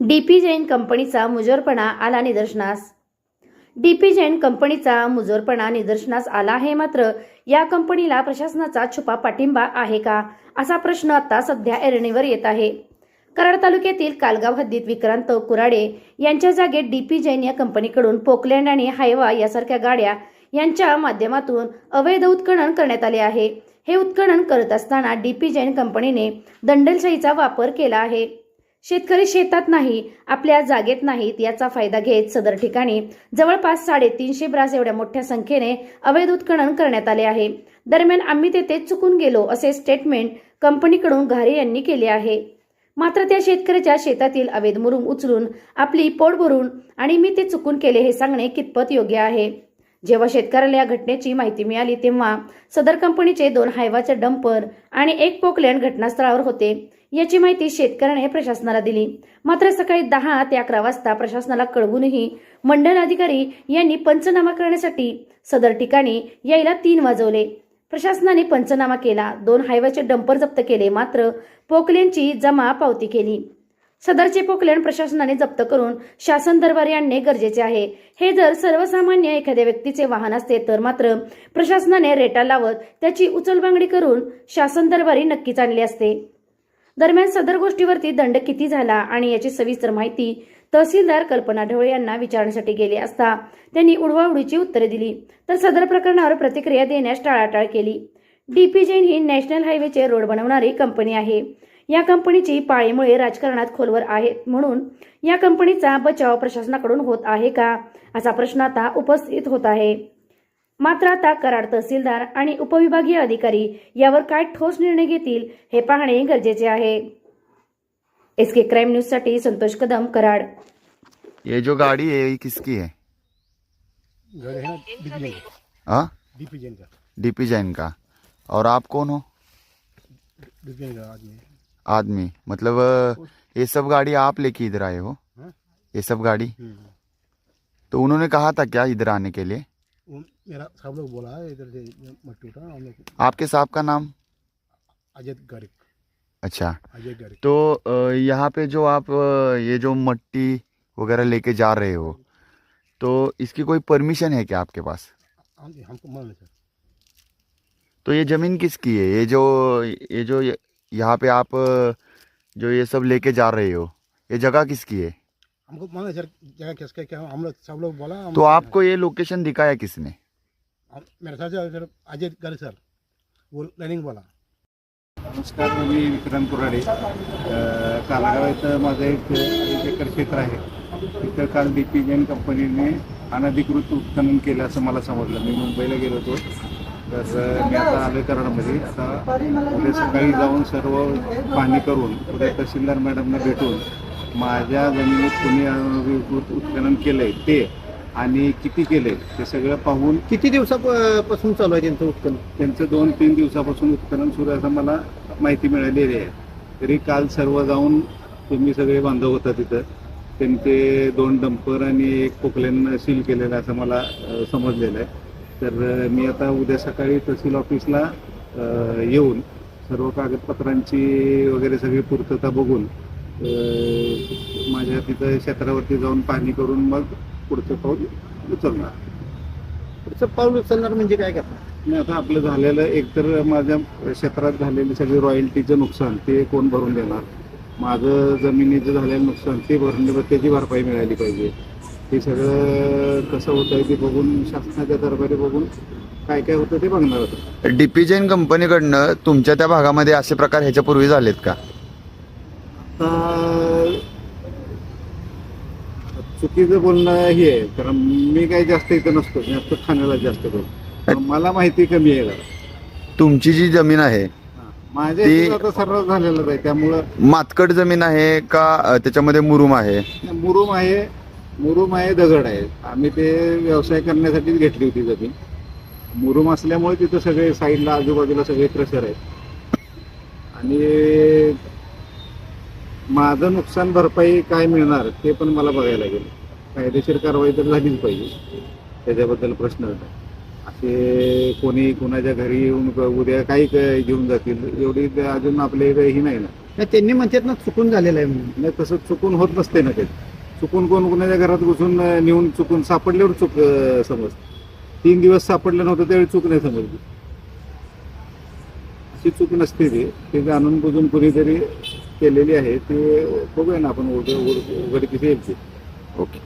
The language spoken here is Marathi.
डी पी जैन कंपनीचा मुजोरपणा आला निदर्शनास. डी पी जैन कंपनीचा मुजोरपणा निदर्शनास आला आहे मात्र या कंपनीला प्रशासनाचा छुपा पाठिंबा आहे का? असा प्रश्न आता सध्या ऐरणीवर येत आहे. कराड तालुक्यातील कालगाव हद्दीत विक्रांत कुराडे यांच्या जागेत डी पी जैन या कंपनीकडून पोकलँड आणि हायवा यासारख्या गाड्या यांच्या माध्यमातून अवैध उत्खनन करण्यात आले आहे. हे उत्खनन करत असताना डी पी जैन कंपनीने दंडलशाहीचा वापर केला आहे. शेतकरी शेतात नाही आपल्या जागेत नाहीत याचा फायदा घेत सदर ठिकाणी. जवळपास साडेतीनशे ब्रास एवढ्या मोठ्या संख्येने अवैध उत्खनन करण्यात आले आहे. दरम्यान आम्ही तेथे चुकून गेलो असे स्टेटमेंट कंपनीकडून घारे यांनी केले आहे. मात्र त्या शेतकऱ्याच्या शेतातील अवैध मुरुम उचलून आपली पोट भरून आणि मी ते चुकून केले हे सांगणे कितपत योग्य आहे? जेव्हा शेतकऱ्याला या घटनेची माहिती मिळाली तेव्हा सदर कंपनीचे दोन हायवाचे डंपर आणि एक पोकलँड घटनास्थळावर होते. याची माहिती शेतकऱ्याने प्रशासनाला दिली. मात्र सकाळी दहा ते अकरा वाजता प्रशासनाला कळवूनही मंडल अधिकारी यांनी पंचनामा करण्यासाठी सदर ठिकाणी यायला तीन वाजवले. प्रशासनाने पंचनामा केला. दोन हायवाचे डंपर जप्त केले. मात्र पोकलेनची जमा पावती केली. सदरचे पोकलेन प्रशासनाने जप्त करून शासन दरबारी आणणे गरजेचे आहे. हे जर सर्वसामान्य एखाद्या व्यक्तीचे वाहन असते तर मात्र प्रशासनाने रेटा लावत त्याची उचलबांगडी करून शासन दरबारी नक्कीच आणली असते. दरम्यान सदर गोष्टीवरती दंड किती झाला आणि याची सविस्तर माहिती तहसीलदार कल्पना ढवळे यांना विचारण्यासाठी गेले असता त्यांनी उडवाउडीची उत्तरे दिली. तर सदर प्रकरणावर प्रतिक्रिया देण्यास टाळाटाळ केली. डीपी जैन ही नॅशनल हायवेचे रोड बनवणारी कंपनी आहे. या कंपनीची पाळीमुळे राजकारणात खोलवर आहेत म्हणून या कंपनीचा बचाव प्रशासनाकडून होत आहे का? असा प्रश्न आता उपस्थित होत आहे. मात्र आता कराड तहसीलदार आणि उपविभागीय अधिकारी यावर काय ठोस निर्णय घेतील हे पाहणे गरजेचे आहे. एस के क्राईम न्यूज़ साठी संतोष कदम कराड. ये जो गाड़ी है ये किसकी है? है डीपी जैन का। हाँ? डीपी जैन का। डीपी जैन का। और आप कौन हो? डीपी का आदमी आदमी। मतलब ये सब गाड़ी आप लेके इधर आए हो? हाँ? ये सब गाड़ी? हम्म। तो उन्होंने कहा था क्या इधर आने के लिए? वो मेरा लोग बोला है इधर से मट्टी उठा हम लोग आपके साहब का नाम? अजय गारिक अच्छा। अजय गारिक तो यहाँ पे जो आप ये जो मट्टी वगैरह लेके जा रहे हो तो इसकी कोई परमिशन है क्या आपके पास? हम हमको मान सर। तो ये ज़मीन किसकी है? ये जो ये जो यहाँ पे आप जो ये सब लेके जा रहे हो ये जगह किसकी है? हमको मान सर जगह किसका क्या हम लोग सब लोग बोला हम तो आपको ये लोकेशन दिखाया किसने? हम- मेरे साथ जो सर अजय गारिक सर वो रनिंग बोला। नमस्कार मी विक्रांत कुराडे अ, कालागाव इथं माझं एक अडीच एकर क्षेत्र आहे. तिथं काल डी पी जैन कंपनीने अनधिकृत उत्खनन केलं असं मला समजलं. मी मुंबईला गेलो होतो. तर अ, मी आता आलो कराडमध्ये आता उद्या सकाळी जाऊन सर्व पाहणी करून उद्या तहसीलदार मॅडमना भेटून माझ्या जमिनीत कुणी अनधिकृत उत्खनन केलं आहे ते आणि किती केले ते सगळं पाहून किती दिवसापासून चालू आहे त्यांचं उत्खनन? त्यांचं दोन तीन दिवसापासून उत्खनन सुरू आहे असं मला माहिती मिळालेली आहे. तरी काल सर्व जाऊन तुम्ही सगळे बांधव होता तिथं. त्यांचे दोन डंपर आणि एक पोकलेन सील केलेलं असं मला अ, समजलेलं आहे. तर अ, मी आता उद्या सकाळी तहसील ऑफिसला अ, येऊन सर्व कागदपत्रांची वगैरे सगळी पूर्तता बघून माझ्या तिथं क्षेत्रावरती जाऊन पाहणी करून मग पुढचं पाऊल उचलणार. पुढचं पाऊल उचलणार म्हणजे काय करणार? नाही आता आपलं झालेलं एकतर माझ्या क्षेत्रात झालेलं सगळे रॉयल्टीचं नुकसान ते कोण भरून देणार? माझं जमिनीचं झालेलं नुकसान ते भरून देणार त्याची भरपाई मिळाली पाहिजे. हे सगळं कसं होतं आहे ते बघून शासनाच्या दरबारी बघून काय काय होतं ते बघणार होतं. डीपी जैन कंपनीकडनं तुमच्या त्या भागामध्ये असे प्रकार ह्याच्यापूर्वी झालेत का? आता चुकीचं बोलणं हे आहे कारण मी काही जास्त इथं नसतो मी असतो ठाण्याला जास्त करून. मला माहिती कमी आहे जरा. तुमची जी जमीन आहे हां. माझ्या ती- इथं आता सर्व झालेलं आहे त्यामुळं मातकट जमीन आहे का अ, त्याच्यामध्ये मुरुम आहे? मुरुम आहे मुरुम आहे दगड आहे. आम्ही ते व्यवसाय करण्यासाठीच घेतली होती जमीन. मुरुम असल्यामुळे तिथं सगळे साईडला आजूबाजूला सगळे क्रशर आहेत. आणि माझं नुकसान भरपाई काय मिळणार ते पण मला बघायला लागेल. कायदेशीर कारवाई तर झालीच पाहिजे. त्याच्याबद्दल प्रश्न नाही. असे कोणी कोणाच्या घरी येऊन उद्या काही घेऊन जातील एवढी ते अजून आपले ही नाही ना. त्यांनी म्हणतात ना चुकून झालेलं आहे म्हणून. नाही तसं चुकून होत नसते ना ते. चुकून कोण कोणाच्या घरात घुसून नेऊन चुकून सापडल्यावर चूक अं, समज तीन दिवस सापडलं नव्हतं त्यावेळी चूक नाही समजली. अशी चूक नसते ती. ते जाणून बुजून कुणीतरी केलेली आहे ते बघूया ना आपण उघड उघडकीस येईल ओके.